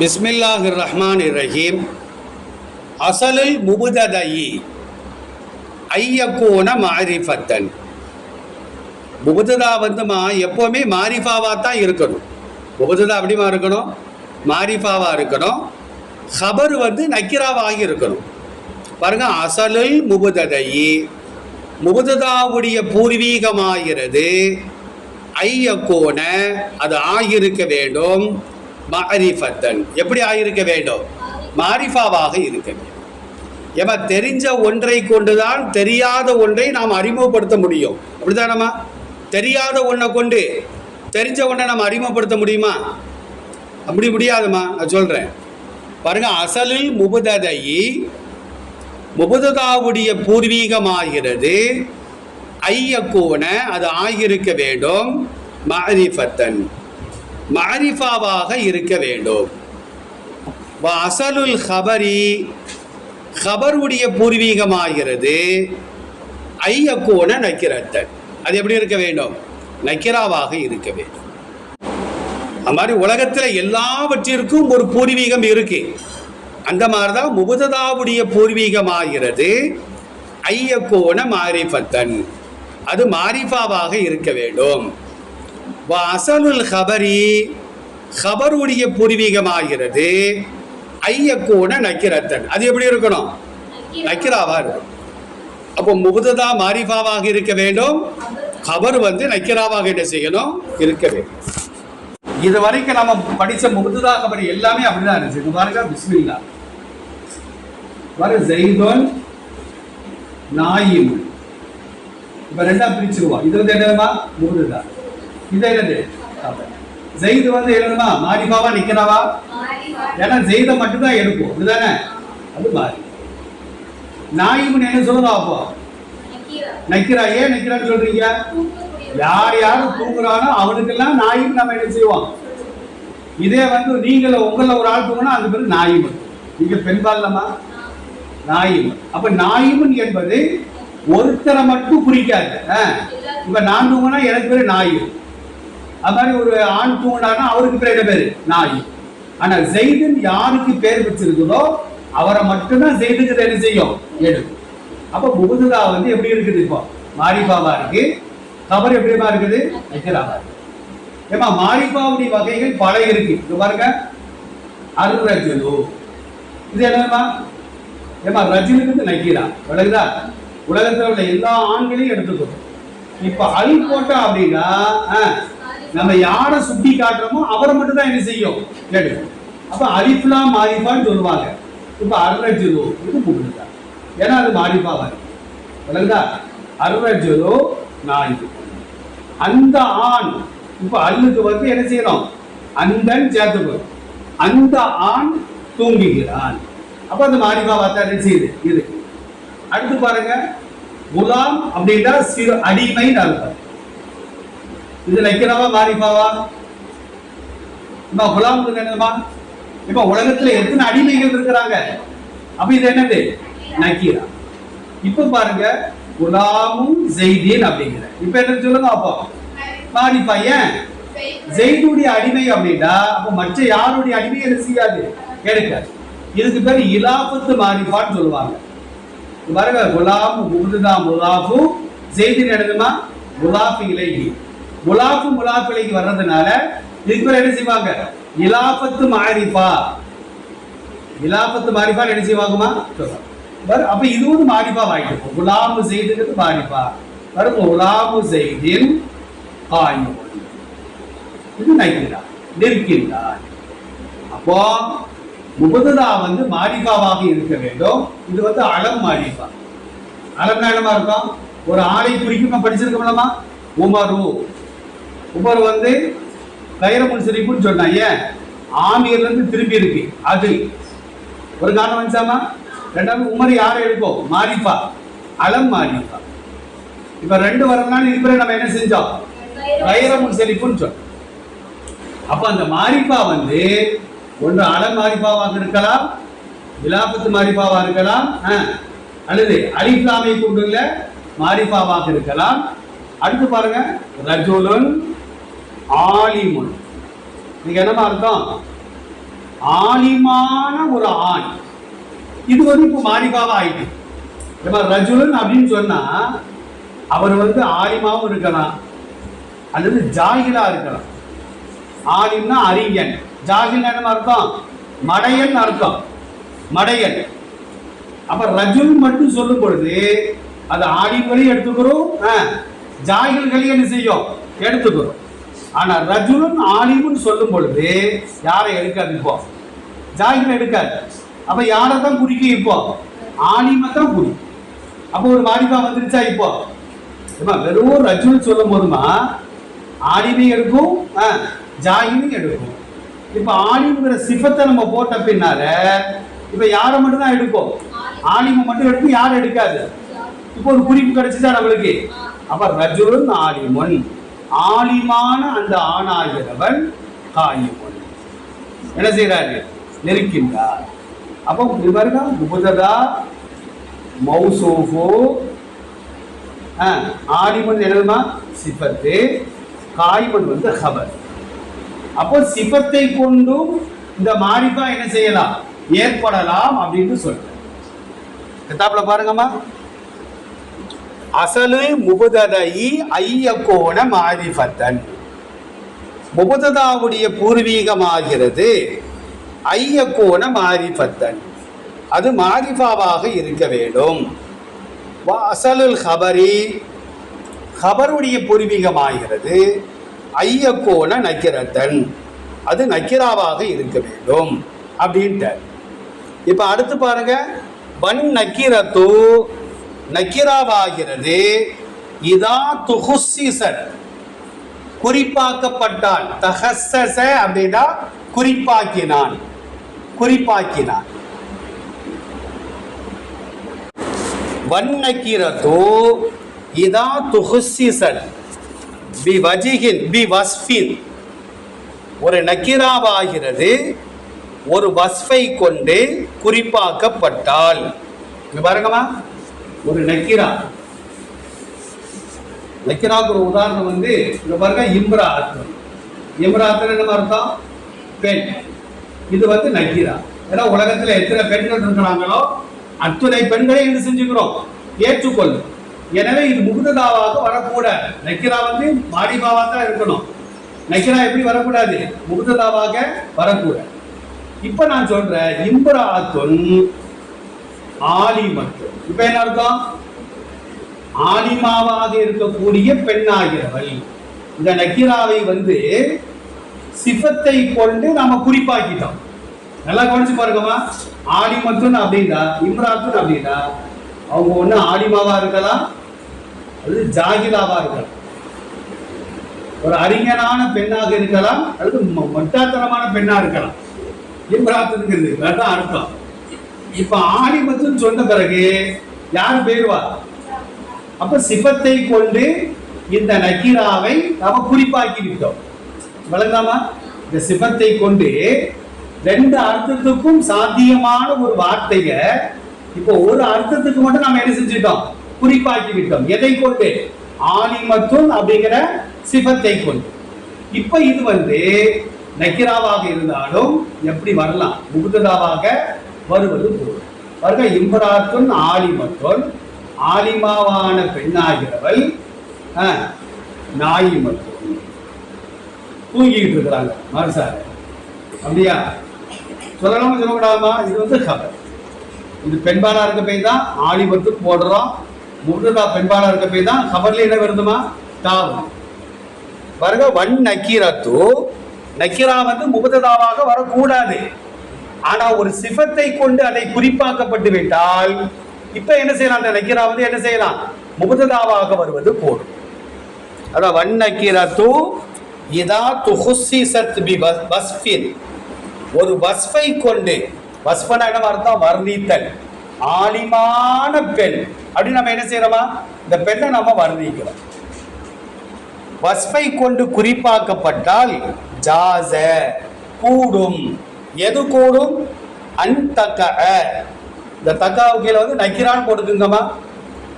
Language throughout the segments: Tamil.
பிஸ்மில்லாஹிர் ரஹ்மான் ரஹீம் அசலுல் முபுததயி ஐயக்கோன மாரிஃபத்தன். முபுததா வந்து மா எப்போவுமே மாரிஃபாவாக தான் இருக்கணும். முபுததா அப்படிமா இருக்கணும்? மாரிஃபாவாக இருக்கணும். ஹபர் வந்து நக்கிராவாகி இருக்கணும். பாருங்க அசலுல் முபுததயி. முபுததாவுடைய பூர்வீகமாகிறது. ஐயக்கோன அது ஆகியிருக்க வேண்டும். மஹரிஃபத்தன் எப்படி ஆகியிருக்க வேண்டும்? மாரிஃபாவாக இருக்க வேண்டும். ஏமா தெரிஞ்ச ஒன்றை கொண்டுதான் தெரியாத ஒன்றை நாம் அறிமுகப்படுத்த முடியும். அப்படிதானம்மா தெரியாத ஒன்றை கொண்டு தெரிஞ்ச ஒன்றை நம்ம அறிமுகப்படுத்த முடியுமா? அப்படி முடியாதும்மா நான் சொல்கிறேன் பாருங்கள் அசலில் முபுததை முபுததாவுடைய பூர்வீகமாகிறது. ஐயக்கூன அது ஆகியிருக்க வேண்டும். மஹரிஃபத்தன் மாரிஃபாவாக இருக்க வேண்டும். அசலுல் ஹபரி ஹபருடைய பூர்வீகமாகிறது. ஐயக்கூன நக்கிரத்தன். அது எப்படி இருக்க வேண்டும்? நக்கிராவாக இருக்க வேண்டும். அது மாதிரி உலகத்தில் எல்லாவற்றிற்கும் ஒரு பூர்வீகம் இருக்கு. அந்த மாதிரி தான் முபுததாவுடைய பூர்வீகமாகிறது. ஐயக்கோண மாரிஃபத்தன். அது மாரிஃபாவாக இருக்க வேண்டும். வ அசலுல் ஹபரி ஹபருடைய பூர்வீகமாகிறது. ஐயக்கூன நக்கிரத்தன். அது எப்படி இருக்கணும்? நக்கிராவா இருக்கும் அப்போ முகுததா மாரிஃபாவாக இருக்க வேண்டும். கபர் வந்து நக்கிராவாக என்ன செய்யணும்? இருக்க வேண்டும். இது வரைக்கும் நம்ம படித்த முகுததா ஹபர் எல்லாமே அப்படிதான் இருந்துச்சு. பாருங்க பிஸ்மில்லா. வர ஜெய்தோன் நாயிம். இப்போ ரெண்டாக பிரிச்சிருவோம் இது வந்து என்னதுமா? முகுததா. இது என்னது? ஜெயிது வந்து எழுதுமா? மாரிஃபாவா நிக்கிறவா ஏன்னா ஜெயித மட்டும்தான் எடுக்கும் இதுதானே? அது மாறி. நாயிம்னு என்ன சொல்லுதா அப்போ? நக்கிறா ஏன் நக்கிறான்னு சொல்றீங்க? யார் யார் தூங்குறானோ அவனுக்கெல்லாம் நாயும் நம்ம என்ன செய்வோம்? இதே வந்து நீங்கள உங்கள ஒரு ஆள் தூங்கினா அந்த பேர் நாயிம். நீங்க பெண்பாலமா நாயிம். அப்ப நாயிமன் என்பது ஒருத்தரை மட்டும் குறிக்காது ஆ. இப்ப நான் தூங்கினா எனக்கு பேர் நாயும் அது மாதிரி ஒரு ஆண் தூங்கினானா அவருக்கு பேர் என்ன பேரு? நாய். ஆனா ஜெய்தின் யாருக்கு பேர் வச்சிருக்குதோ அவரை மட்டும்தான் ஜெய்துக்கு என்ன செய்யும்? எடுக்கும் அப்ப முகுதுதா வந்து எப்படி இருக்குது இப்போ? மாரிபாவா இருக்கு. கபர் எப்படிமா இருக்குது? நக்கிராவா இருக்கு ஏமா மாரிபாவுடைய வகைகள் பல இருக்கு. இது பாருங்க. அருரஜுலு. இது என்னமா ஏமா ரஜினுக்கு நக்கீரா? விளக்குதா உலகத்தில் உள்ள எல்லா ஆண்களையும் எடுத்துக்கணும் இப்ப அல் போட்டா அப்படின்னா ஆ, நம்ம யாரை சுட்டி காட்டுறோமோ அவரை மட்டும் தான் என்ன செய்யும்? கேடு அப்ப அரிஃப்லாம் மாரிஃபான்னு சொல்லுவாங்க. இப்ப அருரஜுலு இது முகுதுதா ஏன்னா அது மாரிஃபா இருக்கு விளங்குதா நான் நாய். அந்த ஆண் இப்ப அல்லுக்கு வந்து என்ன செய்யணும்? அந்தன் சேர்த்துக்கணும் அந்த ஆண் தூங்குகிறான் அப்ப அந்த மாரிஃபா வார்த்தை என்ன செய்யுது? இது அடுத்து பாருங்க குலாம் அப்படின்னா சிறு அடிமைன்னு அர்த்தம். இது நக்கிறவா மாரிஃபாவா இப்ப குலாம் என்னதுமா? இப்ப உலகத்துல எத்தனை அடிமைகள் இருக்கிறாங்க? அப்ப இது என்னது? நக்கீரா. இப்ப பாருங்க குலாமும் ஜெய்தீன் அப்படிங்கிற. இப்ப என்ன சொல்லுங்க அப்போ. மாரிஃபா ஏன்? ஜெய்துடைய அடிமை அப்படின்னா அப்ப மற்ற யாருடைய அடிமை என்ன செய்யாது? எடுக்காது இதுக்கு பேர் இலாபத்து மாரிஃபான்னு சொல்லுவாங்க. பாருங்க குலாம் முகுதுதா முலாஃபு ஜெய்தின் எழுதுமா முலாஃபு இலகி முலாஃபு முலாஃபு வர்றதுனால இதுக்கு என்ன செய்வாங்க? இலாபத்து மாரிஃபா. இலாபத்து மாரிஃபா என்ன செய்வாங்கம்மா? சொல்லுவாங்க அப்ப இது வந்து மாரிஃபா வாங்கிட்டு குலாமு செய்துங்கிறது மாரிஃபா. வரும். குலாமு செய்தின் காயும் இது நைக்கிறார் நிற்கின்றார் அப்போ முபதுதா வந்து மாரிஃபாவாக இருக்க வேண்டும். இது வந்து அளம் மாரிஃபா. அளம் என்னமா இருக்கும்? ஒரு ஆளை குறிக்கும். படிச்சிருக்கோம்லமா உமரு. உமர் வந்து கைர முன்சரிப்புன்னு சொன்னா ஏன்? ஆமியர்ல இருந்து திரும்பி இருக்கு. அது ஒரு காரணம் வந்துச்சாமா ரெண்டாவது உமர் யாரை எடுப்போம்? மாரிஃபா. அலம் மாரிஃபா. இப்போ ரெண்டு வரனால இதுவரை நம்ம என்ன செஞ்சோம்? கைர முன்சரிப்புன்னு சொன்னோம். அப்போ அந்த மாரிஃபா வந்து ஒன்று அல மாரிஃபாவாக இருக்கலாம் விலாபத்து மாரிஃபாவாக இருக்கலாம் ஆ, அல்லது அலிஃப்லாமை கொண்டுள்ள மாரிஃபாவாக இருக்கலாம். அடுத்து பாருங்க ரஜோலன் ஆலிமுன் இதுக்கு என்னமா அர்த்தம்? ஆலிமான ஒரு ஆண். இது வந்து இப்போ மாரிபாவா ஆயிட்டு. இப்ப ரஜுலன் அப்படின்னு சொன்னா அவர் வந்து ஆலிமாவும் இருக்கலாம். அல்லது ஜாகிலா இருக்கலாம். ஆலிம்னா அறிஞன். ஜாகில் என்ன அர்த்தம்? மடையன் அர்த்தம். மடையன். அப்ப ரஜுல் மட்டும் சொல்லும் பொழுது அது ஆலிம்களையும் எடுத்துக்கிறோம் ஆ, ஜாகில்களையும் என்ன செய்யும்? எடுத்துக்கிறோம். ஆனால் ரஜுலன் ஆலிமுன்னு சொல்லும் பொழுது யாரை எடுக்காது இப்போ? ஜாகில் எடுக்காது. அப்போ யாரை தான் குறிக்கும் இப்போ? ஆலிமை தான் குறிக்கும். அப்போ ஒரு வாலிபா வந்துருச்சா இப்போ? ஏமா வெறும் ரஜுல் சொல்லும் போதுமா? ஆலிமையும் எடுக்கும் ஆ, எடுக்கும். இப்போ ஆலிமுங்கிற சிஃபத்தை நம்ம போட்ட பின்னால இப்போ யாரை மட்டும் தான் எடுக்கும் ஆலிமை மட்டும் எடுக்கும் யாரும் எடுக்காது? இப்போ ஒரு குறிப்பு கிடைச்சிச்சா நம்மளுக்கு? அப்போ ரஜுலுன் ஆலிமன் ஆலிமான அந்த ஆணாகிறவன் காயிமுன் என்ன செய்கிறாரு? நெருக்கின்றார். அப்போ இது பாருங்க முபததா ஆ, ஆலிமன் என்னதுமா சிபத்து. காய்மன் வந்து ஹபர். அப்போ சிபத்தை கொண்டும் இந்த மாரிப்பா என்ன செய்யலாம்? ஏற்படலாம் அப்படின்னு சொல்றேன் கிதாப்ல பாருங்கம்மா. அசலு முபததை ஐயக்கோண மாரிஃபத்தன் முபுததாவுடைய பூர்வீகமாகிறது ஐயக்கோண மாரிஃபத்தன் அது மாரிஃபாவாக இருக்க வேண்டும். அசலுல் ஹபரி ஹபருடைய பூர்வீகமாகிறது ஐயக்கோண நக்கிரத்தன். அது நக்கிராவாக இருக்க வேண்டும் அப்படின்ட்டு இப்போ அடுத்து பாருங்க வன் நக்கிரத்து நக்கிராவாகிறது இதா துஹுசிசன் குறிப்பாக்கப்பட்டான். தஹஸ்ஸஸ அப்படின்னா குறிப்பாக்கினான். குறிப்பாக்கினான். வன்னக்கிரத்து இதா துஹுசிசன் பி வஜிகின் பி வஸ்ஃபின் ஒரு நக்கிராவாகிறது ஒரு வஸ்ஃபை கொண்டு குறிப்பாக்கப்பட்டால் பாருங்கம்மா. ஒரு நக்கிரா. நக்கிராக்கு ஒரு உதாரணம் வந்து இந்த பாருங்க இம்ராத் இம்ராத்னு என்ன அர்த்தம்? பெண். இது வந்து நக்கிரா. ஏன்னா உலகத்தில் எத்தனை பெண்கள் இருக்கிறாங்களோ அத்துணை பெண்களை என்ன செஞ்சுக்கிறோம். ஏற்றுக்கொள்ளும் எனவே இது முகுததாவாக வரக்கூடாது. நக்கிரா வந்து மாடிபாவாக தான் இருக்கணும். நக்கிரா எப்படி வரக்கூடாது? முகுததாவாக வரக்கூடாது. இப்போ நான் சொல்றேன் இம்ராத்துன் ஆலிமத்துன் இப்ப என்ன அர்த்தம்? ஆலிமாவாக இருக்கக்கூடிய பெண்ணாகிறவள். இந்த நக்கிராவை வந்து சிபத்தை கொண்டு நாம குறிப்பாக்கிட்டோம். நல்லா கவனிச்சு பாருங்கம்மா. ஆலிமத்துன் அப்படின்னா இம்ராத்துன் அப்படின்னா அவங்க ஒண்ணு ஆலிமாவா இருக்கலாம் அல்லது ஜாகிலாவா இருக்கலாம். ஒரு அறிஞனான பெண்ணாக இருக்கலாம் அல்லது ம- மொட்டாத்தனமான பெண்ணா இருக்கலாம். இம்ராத்துங்கிறது அதான் அர்த்தம். இப்ப ஆலிமத்துன்னு சொன்ன பிறகு யார் பேருவா? அப்ப சிபத்தை கொண்டு இந்த நக்கீராவை நாம குறிப்பாக்கி விட்டோம் விளங்காமா? இந்த சிபத்தை கொண்டு ரெண்டு அர்த்தத்துக்கும் சாத்தியமான ஒரு வார்த்தைய இப்போ ஒரு அர்த்தத்துக்கு மட்டும் நாம என்ன செஞ்சுட்டோம்? குறிப்பாக்கி விட்டோம் எதை கொண்டு? ஆலிமத்துன் அப்படிங்கிற சிபத்தை கொண்டு. இப்ப இது வந்து நக்கிராவாக இருந்தாலும் எப்படி வரலாம்? முகுததாவாக வருவது பொருள். வருக இம்ராத்துன் ஆலிமத்தொன் ஆலிமாவான பெண்ணாகிறவள் ஆ, நாயிமத்துன். தூங்கிட்டு இருக்கிறாங்க மாறுசாரு அப்படியா? சொல்லலாமா சொல்லக்கூடாமா இது வந்து கதை. இது பெண்பாலா இருக்க போய் தான் ஆலிமத்துக்கு போடுறோம். முருகா பெண்பாலா இருக்க போய் தான் கபர்ல என்ன வருதுமா? தாவும் வருக வன் நக்கீரத்து. நக்கீரா வந்து முபததாவாக வரக்கூடாது. ஆனா ஒரு சிஃபத்தை கொண்டு அதை குறிப்பாக்கப்பட்டு விட்டால் இப்ப என்ன செய்யலாம்? அந்த நக்கீரா வந்து என்ன செய்யலாம்? முகுததாவாக வருவது போடும் அதான் வன் நக்கீரத்து இதா துஹுசிசத் பி வஸ்- ஒரு வஸ்ஃபை கொண்டு வஸ்ஃபனா என்ன அர்த்தம் வர்ணித்தல். ஆலிமான பெண். அப்படின்னு நம்ம என்ன செய்யறோமா? இந்த பெண்ணை நம்ம வர்ணிக்கிறோம். வஸ்ஃபை கொண்டு குறிப்பாக்கப்பட்டால் ஜாச கூடும். எது கூடும்? அன்தக்க இந்த தக்காவு கீழே வந்து நக்கிரான்னு போட்டுக்குங்கம்மா.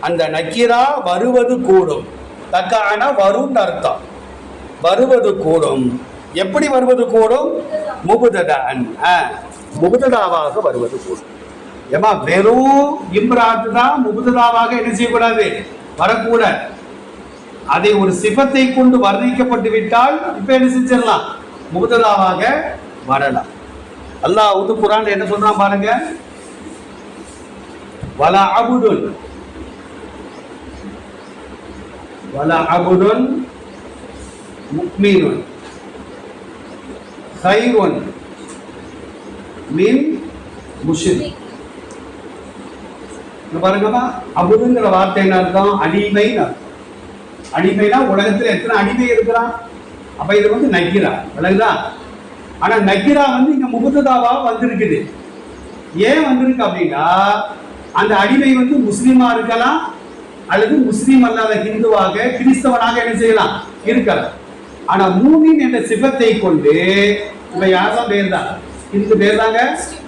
அந்த நக்கிரா வருவது கூடும். தக்கானா வரும்னு அர்த்தம். வருவது கூடும். எப்படி வருவது கூடும்? முபுததான் ஆ, முபுததாவாக வருவது கூடும். ஏமா வெறும் இம்ராத்து தான் முபுததாவாக என்ன செய்யக்கூடாது? வரக்கூடாது அதை ஒரு சிபத்தை கொண்டு வர்ணிக்கப்பட்டு விட்டால் இப்ப என்ன செஞ்சிடலாம்? முபுததாவாக வரலாம். அல்லாஹ் வந்து குரான் என்ன சொல்றான் பாருங்க? வலா அபுடுன் வலா அபுடுன் முக்மீனுன். சைவன் மீன் முஷின் பாருங்கம்மா அபுதுங்கிற வார்த்தைன்னு அர்த்தம்? அடிமைன்னு அடிமைனா உலகத்தில் எத்தனை அடிமை இருக்கிறான்? அப்ப இது வந்து நக்கிறான் விளங்குதா? ஆனால் நக்கிரா வந்து இங்கே முகத்ததாவாக வந்திருக்குது. ஏன் வந்திருக்கு அப்படின்னா அந்த அடிமை வந்து முஸ்லீமா இருக்கலாம் அல்லது முஸ்லீம் அல்லாத ஹிந்துவாக கிறிஸ்தவனாக என்ன செய்யலாம்? இருக்கலாம். ஆனா மூமின் என்ற சிபத்தை கொண்டு இப்ப யாரெல்லாம் பேர்தாங்க இந்து பேர்தாங்க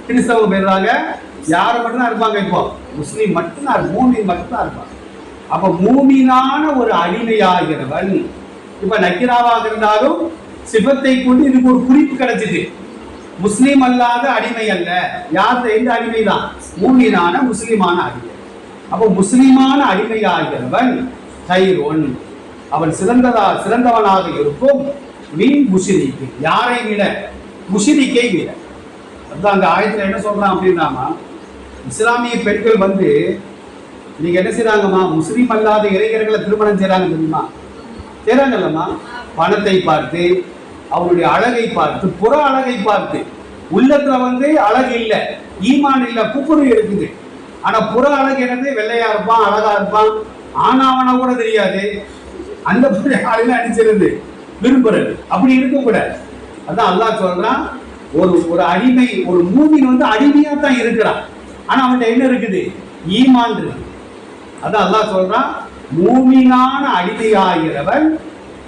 கிறிஸ்தவ பேர்தாங்க யார் மட்டும்தான் இருப்பாங்க இப்போ? முஸ்லீம் மட்டும்தான் மூமின் மட்டும்தான் இருப்பாங்க. அப்ப மூமினான ஒரு அடிமையாகிறவன் இப்ப நக்கிராவாக இருந்தாலும் சிபத்தை கொண்டு இதுக்கு ஒரு குறிப்பு கிடைச்சிது. முஸ்லீம் அல்லாத அடிமை அல்ல. யார் எந்த அடிமை தான் மூமினான முஸ்லிமான அடிமை. அப்போ முஸ்லீமான அடிமையாகிறவன் கைரோன் அவன் சிறந்ததா சிறந்தவனாக இருக்கும். மீன் முஷிரிக்கு. யாரை விட? முஷிரிக்கை விட. அதுதான் அந்த ஆயத்தில் என்ன சொல்கிறான் அப்படின்னாமா இஸ்லாமிய பெண்கள் வந்து நீங்கள் என்ன செய்கிறாங்கம்மா முஸ்லீம் அல்லாத இளைஞர்களை திருமணம் செய்கிறாங்க தெரியுமா? செய்றாங்கல்லம்மா? பணத்தை பார்த்து அவருடைய அழகை பார்த்து புற அழகை பார்த்து. உள்ளத்துல வந்து அழகு இல்லை ஈமான் இல்லை குப்புறு இருக்குது. ஆனா புற அழகு என்னது? வெள்ளையா இருப்பான் அழகா இருப்பான். ஆனாவனா கூட தெரியாது. அந்த மாதிரி ஆளுங்க அடிச்சிருந்து விரும்புறது. அப்படி இருக்கக்கூடாது அதான் அல்லாஹ் சொல்றான் ஒரு ஒரு அடிமை ஒரு மூமின் வந்து அடிமையா தான் இருக்கிறான். ஆனா அவன்கிட்ட என்ன இருக்குது? ஈமான் இருக்கு அதான் அல்லாஹ் சொல்றான் மூமினான அடிமையாகிறவன்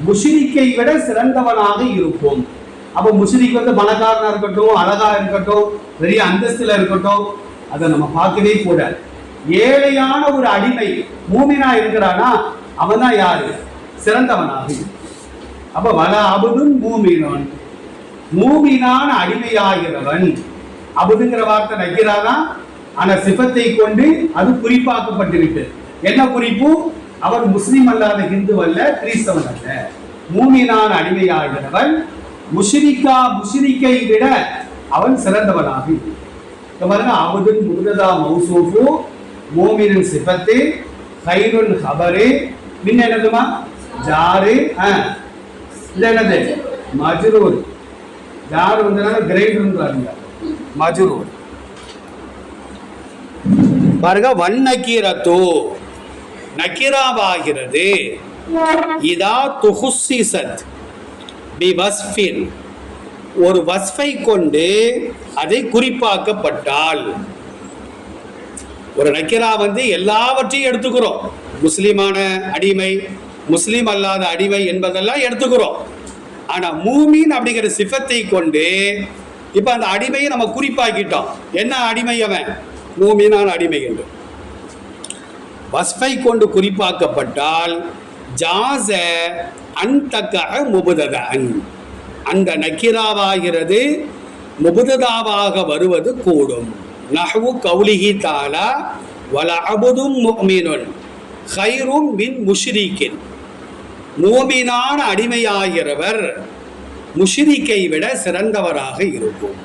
முஷிரிக்கை விட சிறந்தவனாக இருப்போம். அப்ப முஷிரிக் வந்து பணக்காரனா இருக்கட்டும் அழகா இருக்கட்டும் பெரிய அந்தஸ்துல இருக்கட்டும் அதை நம்ம பார்க்கவே கூடாது. ஏழையான ஒரு அடிமை மூமினா இருக்கிறானா அவன் தான் யாரு? சிறந்தவனாக அப்ப வல அபுதும் மூமினோன். மூமினான அடிமையாகிறவன். அபுதுங்கிற வார்த்தை நக்கிறானா? ஆனா சிபத்தை கொண்டு அது குறிப்பாக்கப்பட்டிருக்கு என்ன குறிப்பு? அவர் முஸ்லீம் அல்லாத ஹிந்து அல்ல கிறிஸ்தவன் அல்ல. மூமினான் அடிமையாகிறவன் முஷிரிக்கா முஷிரிக்கை விட அவன் சிறந்தவனாக இருக்கிறான். பாருங்க அபுதுன் முருகதா மௌசூஃபு மூமினின் சிபத்து ஹைருன் ஹபரு மின்ன என்னதுமா ஜாரு ஆ. இது என்னது? மஜ்ரூர். ஜார் வந்தனால கிரைண்டர்ன்றாங்க மஜ்ரூர். பாருங்க வன்னக்கீரத்தோ நக்கிராவாகிறது இதா துஹுசிசத் பி வஸ்ஃபின் ஒரு வஸ்ஃபை கொண்டு அதை குறிப்பாக்கப்பட்டால். ஒரு நக்கிரா வந்து எல்லாவற்றையும் எடுத்துக்கிறோம். முஸ்லீமான அடிமை முஸ்லீம் அல்லாத அடிமை என்பதெல்லாம் எடுத்துக்கிறோம். ஆனால் மூமின் அப்படிங்கிற சிஃபத்தை கொண்டு இப்போ அந்த அடிமையை நம்ம குறிப்பாக்கிட்டோம். என்ன அடிமை அவன்? மூமினான அடிமை என்று. வஸ்ஃபை கொண்டு குறிப்பாக்கப்பட்டால் ஜாச அன்தக்க முபுததன் அந்த நக்கிராவாகிறது முபுததாவாக வருவது கூடும். நஹ்வு கௌலிஹி தாலா வல அபுதும் முஃமினுன் ஹைரும் மின் முஷ்ரிக்கின் மூமினான அடிமையாகிறவர் முஷ்ரிக்கை விட சிறந்தவராக இருக்கும்.